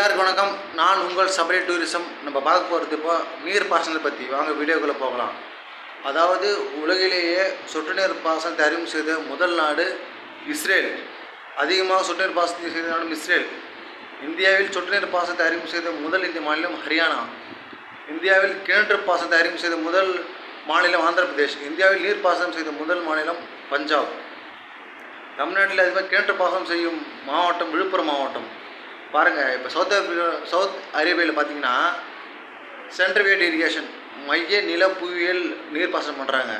எல்லாருக்கும் வணக்கம். நான் உங்கள் சபரி டூரிசம். நம்ம பார்க்க போகிறது இப்போ நீர் பாசனத்தை பற்றி வாங்க வீடியோக்குள்ளே போகலாம். அதாவது உலகிலேயே சொட்டு நீர் பாசனத்தை அறிமுகம் செய்த முதல் நாடு இஸ்ரேல். அதிகமாக சொட்டு நீர் பாசனத்தை செய்த நாடும் இஸ்ரேல். இந்தியாவில் சொட்டு நீர் பாசனத்தை அறிமுகம் செய்த முதல் இந்திய மாநிலம் ஹரியானா. இந்தியாவில் கிணற்று பாசனத்தை அறிமுகம் செய்த முதல் மாநிலம் ஆந்திர பிரதேஷ் இந்தியாவில் நீர் பாசனம் செய்த முதல் மாநிலம் பஞ்சாப். தமிழ்நாட்டில் அதிகமாக கிணற்று பாசனம் செய்யும் மாவட்டம் விழுப்புரம் மாவட்டம். பாருங்கள் இப்போ சவுத் ஆஃப்ரிக்கா சவுத் அரேபியாவில் பார்த்தீங்கன்னா சென்ட்ரிவேட் இரிகேஷன் மைய நில புவியியல் நீர் பாசனம் பண்ணுறாங்க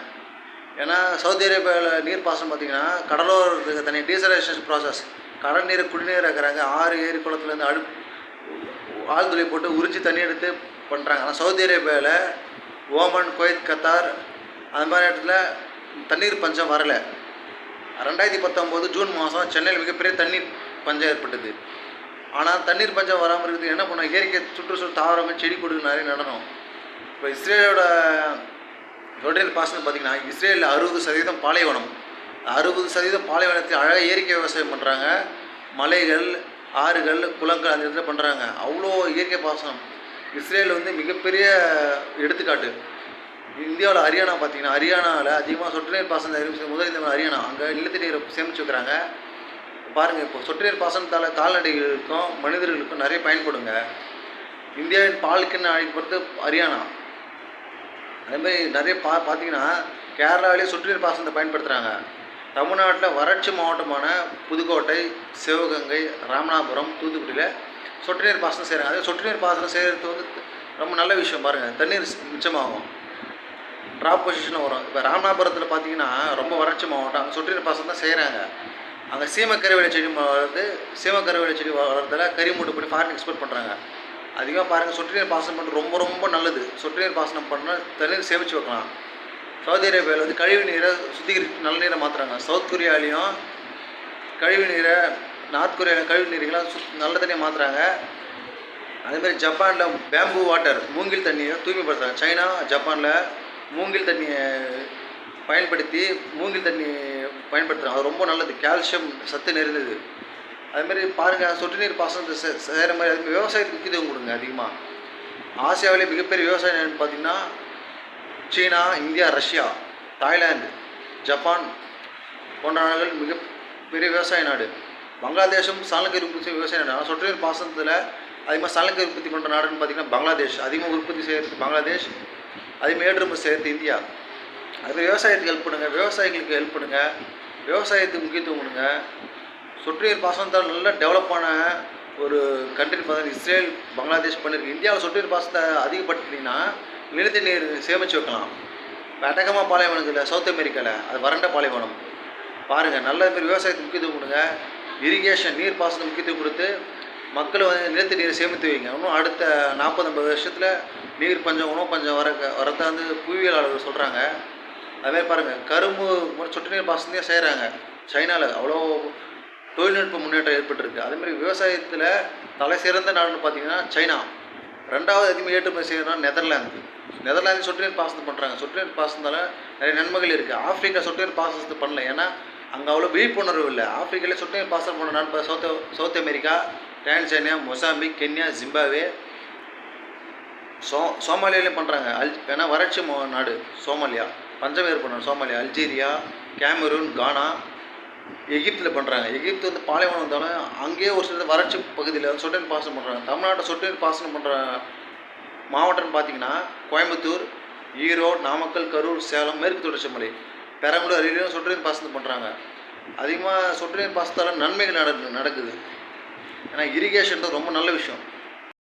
ஏன்னா சவுதி அரேபியாவில் நீர் பாசனம் பார்த்தீங்கன்னா கடலோரத்துக்கு தனி டீசரேஷன் ப்ராசஸ் கடல் நீரை குடிநீர் இருக்கிறாங்க ஆறு ஏரி குளத்துலேருந்து அழு ஆழ்துளை போட்டு உறிஞ்சி தண்ணி எடுத்து பண்ணுறாங்க ஆனால் சவுதி அரேபியாவில் ஓமன் குவைத் கத்தார் அந்த மாதிரி இடத்துல தண்ணீர் பஞ்சம் வரலை. ரெண்டாயிரத்தி பத்தொம்போது ஜூன் மாதம் சென்னையில் மிகப்பெரிய தண்ணீர் பஞ்சம் ஏற்பட்டது. ஆனால் தண்ணீர் பஞ்சம் வராமல் இருக்குது என்ன பண்ணோம்? இயற்கை சுற்றுச்சூழல் தாவரங்கள் செடி கொடி நிறைய நடனம் இப்போ இஸ்ரேலோட சொடரில் பாசனம் பார்த்திங்கன்னா இஸ்ரேலில் அறுபது சதவீதம் பாலைவனம். அறுபது சதவீதம் பாலைவனத்தில் அழகாக இயற்கை விவசாயம் பண்ணுறாங்க மலைகள் ஆறுகள் குளங்கள் அந்த இடத்துல பண்ணுறாங்க அவ்வளோ இயற்கை பாசனம். இஸ்ரேல் வந்து மிகப்பெரிய எடுத்துக்காட்டு. இந்தியாவில் ஹரியானா பார்த்தீங்கன்னா ஹரியானாவில் அதிகமாக சொட்டு நீர் பாசனம் அறிவிச்சது முதல் இந்த ஹரியானா. அங்கே நிலத்தடி நீரை சேமிச்சு வைக்கிறாங்க. பாருங்கள் இப்போ சொட்டு நீர் பாசனத்தால் கால்நடைகளுக்கும் மனிதர்களுக்கும் நிறைய பயன்படுங்க. இந்தியாவின் பாலுக்குன்னு அழைக்கப்படுறது ஹரியானா. அதேமாதிரி நிறைய பா பார்த்தீங்கன்னா கேரளாவிலேயே சொட்டு நீர் பாசனத்தை பயன்படுத்துகிறாங்க தமிழ்நாட்டில் வறட்சி மாவட்டமான புதுக்கோட்டை சிவகங்கை ராமநாதபுரம் தூத்துக்குடியில் சொட்டு நீர் பாசனம் செய்கிறாங்க அதே சொட்டு நீர் பாசனம் செய்கிறது வந்து ரொம்ப நல்ல விஷயம். பாருங்கள் தண்ணீர் மிச்சமாகும். ட்ராப் பொசிஷனில் வரும். இப்போ ராமநாதபுரத்தில் பார்த்தீங்கன்னா ரொம்ப வறட்சி மாவட்டம். அங்கே சொட்டு நீர் பாசனம் தான் செய்கிறாங்க அங்கே சீமக்கருவேலை செடி வளர்ந்து சீமக்கருவேலை செடி வளர்றதுல கறி மூட்டை பண்ணி ஃபாரின் எக்ஸ்போர்ட் பண்ணுறாங்க அதிகமாக பாருங்கள் சொட்டு நீர் பாசனம் பண்ணுறது ரொம்ப ரொம்ப நல்லது. சொட்டு நீர் பாசனம் பண்ணால் தண்ணீர் சேமித்து வைக்கலாம். சவுதி அரேபியாவில் வந்து கழிவு நீரை சுத்திகரித்து நல்ல நீரை மாற்றுறாங்க சவுத் கொரியாலையும் கழிவு நீரை நார்த் கொரியாவில் கழிவு நீரைலாம் சுத் நல்ல தண்ணியை மாற்றுறாங்க அதேமாதிரி ஜப்பானில் பேம்பு வாட்டர் மூங்கில் தண்ணியை தூய்மைப்படுத்துகிறாங்க சைனா ஜப்பானில் மூங்கில் தண்ணியை பயன்படுத்தி மூங்கில் தண்ணி பயன்படுத்துகிறாங்க அது ரொம்ப நல்லது. கால்சியம் சத்து நிறைந்தது. அதுமாரி பாருங்கள் சொட்டு நீர் பாசனத்தை செ செய்கிற மாதிரி அதுமாதிரி விவசாயத்துக்கு முக்கியத்துவம் கொடுங்க அதிகமாக ஆசியாவிலே மிகப்பெரிய விவசாயம் என்னென்னு பார்த்தீங்கன்னா China India Russia Thailand Japan போன்ற நாடுகள் மிகப்பெரிய விவசாய நாடு. பங்களாதேஷும் சாலக்கரி உற்பத்தி விவசாய நாடு. ஆனால் சொட்டு நீர் பாசனத்தில் அதிகமாக சாலக்கரி உற்பத்தி பண்ணுற நாடுன்னு பார்த்தீங்கன்னா பங்களாதேஷ். அதிகமாக உற்பத்தி செய்கிறது பங்களாதேஷ். அதிகமாக ஏற்றுமதி செய்கிறது இந்தியா. அது விவசாயத்துக்கு ஹெல்ப் பண்ணுங்கள் விவசாயிகளுக்கு ஹெல்ப் பண்ணுங்கள் விவசாயத்துக்கு முக்கியத்துவம் கொடுங்க. சொட்டு நீர் பாசனத்தால் நல்ல டெவலப்பான ஒரு கண்ட்ரி பார்த்தா இஸ்ரேல் பங்களாதேஷ் பண்ணியிருக்கு இந்தியாவில் சொட்டு நீர் பாசனத்தை அதிகப்படுத்தினீங்கன்னா நிலத்தடி நீர் சேமித்து வைக்கலாம். இப்போ அட்டகமா பாலைவனம் சவுத் அமெரிக்காவில் அது வறண்ட பாலைவனம். பாருங்கள் நல்ல பேர் விவசாயத்துக்கு முக்கியத்துவம் கொடுங்க. இரிகேஷன் நீர் பாசனம் முக்கியத்துவம் கொடுத்து மக்கள் வந்து நிலத்து நீரை சேமித்து வைங்க. இன்னும் அடுத்த நாற்பது ஐம்பது வருஷத்தில் நீர் பஞ்சம் உணவு பஞ்சம் வர வரத்தான் வந்து புவியியலாளர்கள் சொல்கிறாங்க அதுமாதிரி பாருங்கள் கரும்பு சொட்டு நீர் பாசனத்தையும் செய்கிறாங்க சைனாவில் அவ்வளோ தொழில்நுட்ப முன்னேற்றம் ஏற்பட்டிருக்கு. அதேமாதிரி விவசாயத்தில் தலை சிறந்த நாடுன்னு பார்த்தீங்கன்னா சைனா. ரெண்டாவது அதிகமாக ஏற்றுமதி செய்யணும்னா நெதர்லாந்து. நெதர்லாந்து சொட்டு நீர் பாசனம் பண்ணுறாங்க சொட்டு நீர் பாசனத்தால் நிறைய நன்மைகள் இருக்குது ஆஃப்ரிக்கா சொட்டு நீர் பாசனத்தை பண்ணல. ஏன்னா அங்கே அவ்வளோ விழிப்புணர்வு இல்லை. ஆஃப்ரிக்காவில் சொட்டு நீர் பாசனம் பண்ண நாடு south south America Tanzania Mozambique Kenya Zimbabwe so சோமாலியாலையும் பண்ணுறாங்க அல் ஏன்னா வறட்சி நாடு சோமாலியா. பஞ்சம் ஏற்படணும் சோமாலியா அல்ஜீரியா கேமரூன் கானா எகிப்தில் பண்ணுறாங்க எகிப்து வந்து பாலைவனம் இருந்தாலும் அங்கேயே ஒரு சில வறட்சி பகுதியில் வந்து சொட்டு நீர் பாசனம் பண்ணுறாங்க தமிழ்நாட்டை சொட்டு நீர் பாசனம் பண்ணுற மாவட்டம்னு பார்த்தீங்கன்னா கோயம்புத்தூர் ஈரோடு நாமக்கல் கரூர் சேலம் மேற்கு தொடர்ச்சி மலை பெரம்பலூர் அருகிலும் சொட்டு நீர் பாசனம் பண்ணுறாங்க அதிகமாக சொட்டு நீர் பாசனத்தால் நன்மைகள் நடக்குது நடக்குது. ஏன்னா இரிகேஷன் ரொம்ப நல்ல விஷயம்.